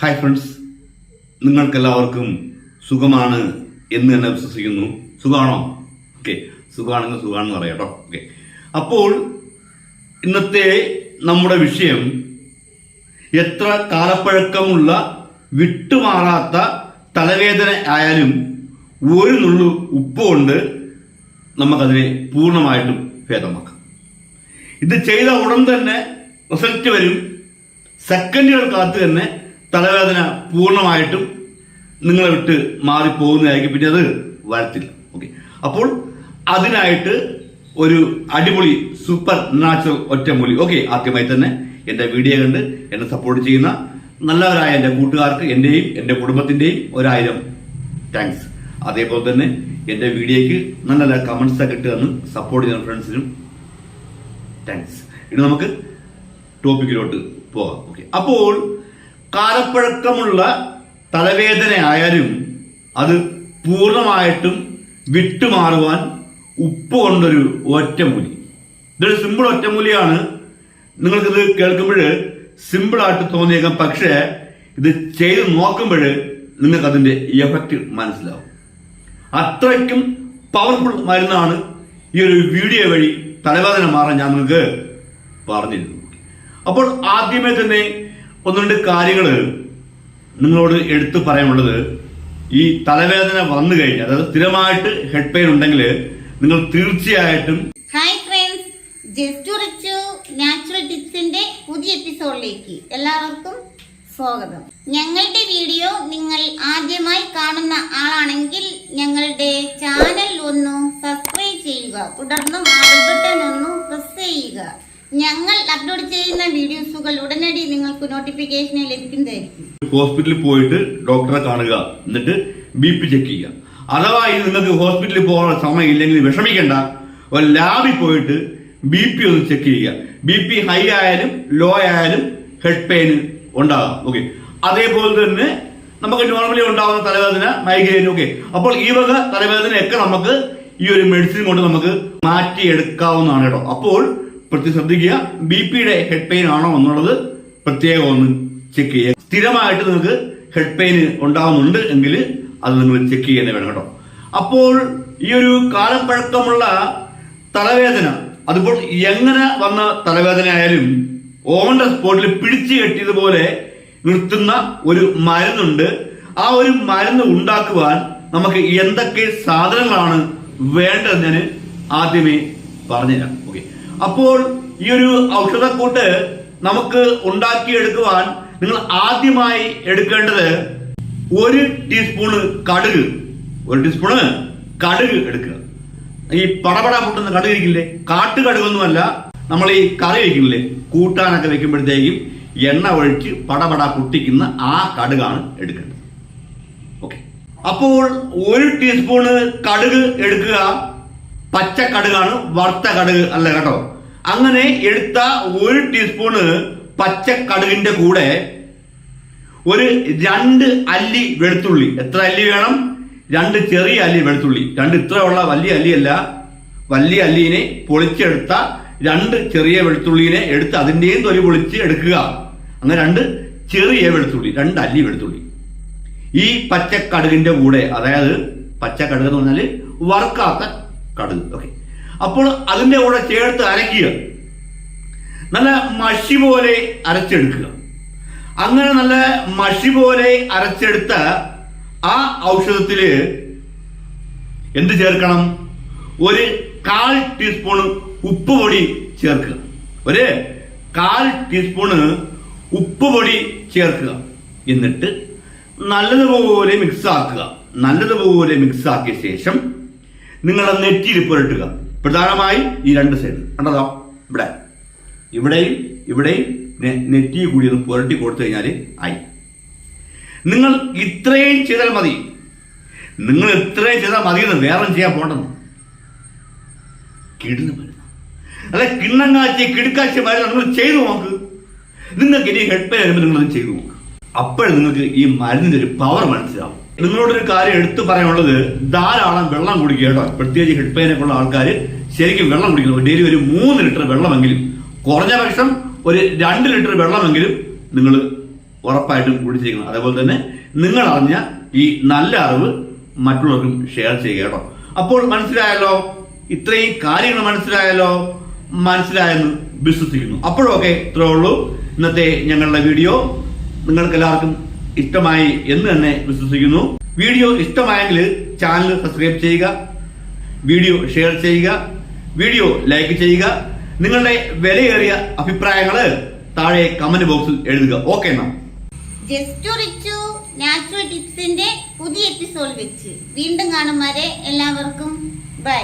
Hi friends നിങ്ങൾക്കെല്ലാവർക്കും സുഖമാണ് എന്ന് തന്നെ വിശ്വസിക്കുന്നു. സുഖമാണോ? ഓക്കെ സുഖമാണെങ്കിൽ സുഖമാണെന്ന് പറയാം കേട്ടോ. ഓക്കെ അപ്പോൾ ഇന്നത്തെ നമ്മുടെ വിഷയം എത്ര കാലപ്പഴക്കമുള്ള വിട്ടുമാറാത്ത തലവേദന ആയാലും ഒരു നുള്ളു ഉപ്പ് കൊണ്ട് നമുക്കതിനെ പൂർണമായിട്ടും ഭേദമാക്കാം. ഇത് ചെയ്ത ഉടൻ തന്നെ റിസൾട്ട് വരും. സെക്കൻഡുകൾക്കകത്ത് തന്നെ തലവേദന പൂർണമായിട്ടും നിങ്ങളെ വിട്ട് മാറിപ്പോകുന്നതായിരിക്കും പിന്നെ അത് വരത്തില്ല. ഓക്കെ അപ്പോൾ അതിനായിട്ട് ഒരു അടിപൊളി സൂപ്പർ നാച്ചുറൽ ഒറ്റമൂലി. ഓക്കെ ആദ്യമായി തന്നെ എന്റെ വീഡിയോ കണ്ട് എന്നെ സപ്പോർട്ട് ചെയ്യുന്ന നല്ലവരായ എന്റെ കൂട്ടുകാർക്ക് എന്റെയും എന്റെ കുടുംബത്തിന്റെയും ഒരായിരം താങ്ക്സ് അതേപോലെ തന്നെ എന്റെ വീഡിയോയ്ക്ക് നല്ല നല്ല കമൻസ് ഒക്കെ ഇട്ട് തന്ന് സപ്പോർട്ട് ചെയ്യുന്ന ഫ്രണ്ട്സിനും താങ്ക്സ് ഇനി നമുക്ക് ടോപ്പിക്കിലോട്ട് പോകാം. ഓക്കെ അപ്പോൾ കാലപ്പഴക്കമുള്ള തലവേദന ആയാലും അത് പൂർണമായിട്ടും വിട്ടുമാറുവാൻ ഉപ്പ് കൊണ്ടൊരു ഒറ്റമൂലി. ഇതൊരു സിമ്പിൾ ഒറ്റമൂലിയാണ്. നിങ്ങൾക്കിത് കേൾക്കുമ്പോൾ സിമ്പിളായിട്ട് തോന്നിയേക്കാം. പക്ഷേ ഇത് ചെയ്ത് നോക്കുമ്പോൾ നിങ്ങൾക്കതിന്റെ എഫക്റ്റ് മനസ്സിലാവും. അത്രയ്ക്കും പവർഫുൾ മരുന്നാണ് ഈ ഒരു വീഡിയോ വഴി തലവേദന മാറാൻ ഞാൻ നിങ്ങൾക്ക് പറഞ്ഞിരുന്നു. അപ്പോൾ ആദ്യമേ തന്നെ ഒന്ന് രണ്ട് കാര്യങ്ങൾ നിങ്ങളോട് എടുത്തു പറയാനുള്ളത്. ഈ തലവേദന വന്നു കഴിഞ്ഞാൽ അതായത് സ്ഥിരമായിട്ട് ഹെഡ് പെയിൻ ഉണ്ടെങ്കിൽ നിങ്ങൾ തീർച്ചയായിട്ടും ഹായ് ഫ്രണ്ട്സ് ജസ്റ്റ് നാച്ചുറൽ ടിപ്സിന്റെ പുതിയ എപ്പിസോഡിലേക്ക് എല്ലാവർക്കും സ്വാഗതം. ഞങ്ങളുടെ വീഡിയോ നിങ്ങൾ ആദ്യമായി കാണുന്ന ആളാണെങ്കിൽ ഞങ്ങളുടെ ചാനൽ ഒന്ന് സബ്സ്ക്രൈബ് ചെയ്യുക. തുടർന്ന് ബട്ടൺ ഒന്ന് പ്രസ് ചെയ്യുക. ഞങ്ങൾ അപ്ലോഡ് ചെയ്യുന്ന വീഡിയോസുകൾ ഉടനടി നിങ്ങൾക്ക് നോട്ടിഫിക്കേഷൻ ലഭിക്കുന്നതായിരിക്കും. ഹോസ്പിറ്റലിൽ പോയിട്ട് ഡോക്ടറെ കാണുക. എന്നിട്ട് ബി പി ചെക്ക് ചെയ്യുക. അഥവാ ഇത് നിങ്ങൾക്ക് ഹോസ്പിറ്റലിൽ പോകാനുള്ള സമയം ഇല്ലെങ്കിൽ വിഷമിക്കേണ്ട. ഒരു ലാബിൽ പോയിട്ട് ബി പി ഒന്ന് ചെക്ക് ചെയ്യുക. ബി പി ഹൈ ആയാലും ലോ ആയാലും ഹെഡ് പെയിൻ ഉണ്ടാകാം. ഓക്കെ അതേപോലെ തന്നെ നമുക്ക് നോർമലി ഉണ്ടാകുന്ന തലവേദന മൈഗ്രെയിൻ ഓക്കെ അപ്പോൾ ഈ വക തലവേദനയൊക്കെ നമുക്ക് ഈ ഒരു മെഡിസിൻ കൊണ്ട് നമുക്ക് മാറ്റിയെടുക്കാവുന്നതാണ് കേട്ടോ. അപ്പോൾ പ്രത്യേകം ശ്രദ്ധിക്കുക ബി പിയുടെ ഹെഡ് പെയിൻ ആണോ എന്നുള്ളത് പ്രത്യേകം ഒന്ന് ചെക്ക് ചെയ്യുക. സ്ഥിരമായിട്ട് നിങ്ങൾക്ക് ഹെഡ് പെയിൻ ഉണ്ടാവുന്നുണ്ട് എങ്കിൽ അത് നിങ്ങൾ ചെക്ക് ചെയ്യാൻ വേണം കേട്ടോ. അപ്പോൾ ഈ ഒരു കാലം പഴക്കമുള്ള തലവേദന അതിപ്പോൾ എങ്ങനെ വന്ന തലവേദന ആയാലും ഓൺ ദ സ്പോട്ടിൽ പിടിച്ചു കെട്ടിയതുപോലെ നിർത്തുന്ന ഒരു മരുന്നുണ്ട്. ആ ഒരു മരുന്ന് ഉണ്ടാക്കുവാൻ നമുക്ക് എന്തൊക്കെ സാധനങ്ങളാണ് വേണ്ടത് ഞാൻ ആദ്യമേ പറഞ്ഞുതരാം. ഓക്കെ അപ്പോൾ ഈ ഒരു ഔഷധക്കൂട്ട് നമുക്ക് ഉണ്ടാക്കിയെടുക്കുവാൻ നിങ്ങൾ ആദ്യമായി എടുക്കേണ്ടത് ഒരു ടീസ്പൂണ് കടുക്. ഒരു ടീസ്പൂണ് കടുക് എടുക്കുക. ഈ പടപട പൊട്ടുന്ന കടുക് ഇരിക്കില്ലേ? കാട്ടുകടുകൊന്നുമല്ല നമ്മൾ ഈ കറി വയ്ക്കില്ലേ കൂട്ടാനൊക്കെ വെക്കുമ്പോഴത്തേക്കും എണ്ണ ഒഴിച്ച് പടപട പൊട്ടിക്കുന്ന ആ കടുകാണ് എടുക്കേണ്ടത്. ഓക്കെ. അപ്പോൾ ഒരു ടീസ്പൂണ് കടുക് എടുക്കുക. പച്ച കടുകാണ് വറുത്ത കടുക് അല്ല കേട്ടോ. അങ്ങനെ എടുത്ത ഒരു ടീസ്പൂണ് പച്ച കടുകിന്റെ കൂടെ ഒരു രണ്ട് അല്ലി വെളുത്തുള്ളി. എത്ര അല്ലി വേണം? രണ്ട് ചെറിയ അല്ലി വെളുത്തുള്ളി. രണ്ട് ഇത്രയുള്ള വലിയ അല്ലിയല്ല. വലിയ അല്ലിനെ പൊളിച്ചെടുത്ത രണ്ട് ചെറിയ വെളുത്തുള്ളിനെ എടുത്ത് അതിന്റെയും തൊലി പൊളിച്ച് എടുക്കുക. അങ്ങനെ രണ്ട് ചെറിയ വെളുത്തുള്ളി രണ്ട് അല്ലി വെളുത്തുള്ളി. ഈ പച്ചക്കടുകിന്റെ കൂടെ അതായത് പച്ചക്കടുക് എന്ന് പറഞ്ഞാൽ വറുക്കാത്ത കടുക് ഓക്കെ അപ്പോൾ അതിന്റെ കൂടെ ചേർത്ത് അരയ്ക്കുക നല്ല മഷി പോലെ അരച്ചെടുക്കുക. അങ്ങനെ നല്ല മഷി പോലെ അരച്ചെടുത്ത ആ ഔഷധത്തിൽ എന്ത് ചേർക്കണം? ഒരു കാൽ ടീസ്പൂൺ ഉപ്പ് പൊടി ചേർക്കുക. ഒരു കാൽ ടീസ്പൂണ് ഉപ്പ് പൊടി ചേർക്കുക. എന്നിട്ട് നല്ലതുപോലെ മിക്സ് ആക്കുക. നല്ലതുപോലെ മിക്സ് ആക്കിയ ശേഷം നിങ്ങളുടെ നെറ്റിയിൽ പുരട്ടുക പ്രധാനമായി ഈ രണ്ട് സൈഡ് കണ്ടതോ? ഇവിടെ. ഇവിടെയും ഇവിടെയും നെറ്റി കൂടി ഒന്ന് പുരട്ടി കൊടുത്തു കഴിഞ്ഞാൽ ആയി. നിങ്ങൾ ഇത്രയും ചെയ്താൽ മതി. നിങ്ങൾ ഇത്രയും ചെയ്താൽ മതി എന്ന് വേറെ ചെയ്യാൻ പോണ്ടെന്ന്. കിടുന്ന മരുന്ന്. അല്ല കിണ്ണങ്ങാച്ചി കാച്ചി കിടുക്കാച്ചി മരുന്ന് നിങ്ങൾ ചെയ്തു നോക്ക്. നിങ്ങൾക്ക് ഇനി ഹെഡ് പെയിൻ വരുമ്പോൾ നിങ്ങൾ ചെയ്തു നോക്ക്. അപ്പോഴും നിങ്ങൾക്ക് ഈ മരുന്നിന്റെ ഒരു പവർ മനസ്സിലാവും. നിങ്ങളോടൊരു കാര്യം എടുത്തു പറയാനുള്ളത് ധാരാളം വെള്ളം കുടിക്കുക കേട്ടോ. പ്രത്യേകിച്ച് ഹെഡ് ഉള്ള ആൾക്കാർ ശരിക്കും വെള്ളം കുടിക്കണം ഡെയിലി ഒരു മൂന്ന് ലിറ്റർ വെള്ളമെങ്കിലും കുറഞ്ഞ പക്ഷം ഒരു രണ്ട് ലിറ്റർ വെള്ളമെങ്കിലും നിങ്ങൾ ഉറപ്പായിട്ടും കുടിച്ചിരിക്കണം. അതേപോലെ തന്നെ നിങ്ങൾ അറിഞ്ഞ ഈ നല്ല അറിവ് മറ്റുള്ളവർക്കും ഷെയർ ചെയ്യുക കേട്ടോ. അപ്പോൾ മനസ്സിലായല്ലോ? ഇത്രയും കാര്യങ്ങൾ മനസ്സിലായല്ലോ? മനസ്സിലായെന്ന് വിശ്വസിക്കുന്നു. അപ്പോഴൊക്കെ ഇത്രേ ഉള്ളൂ. ഇന്നത്തെ ഞങ്ങളുടെ വീഡിയോ. നിങ്ങൾക്ക് എല്ലാവർക്കും ഇഷ്ടമായി എന്ന് തന്നെ വിശ്വസിക്കുന്നു. വീഡിയോ ഇഷ്ടമായെങ്കിൽ ചാനൽ സബ്സ്ക്രൈബ് ചെയ്യുക വീഡിയോ ഷെയർ ചെയ്യുക വീഡിയോ ലൈക്ക് ചെയ്യുക. നിങ്ങളുടെ വിലയേറിയ അഭിപ്രായങ്ങൾ താഴെ കമന്റ് ബോക്സിൽ എഴുതുക. ഓക്കെ എന്നാ? ജസ്റ്റ് നാച്ചുറൽ ടിപ്സിന്റെ പുതിയ എപ്പിസോഡ് വെച്ച്. വീണ്ടും കാണും വരെ എല്ലാവർക്കും. ബൈ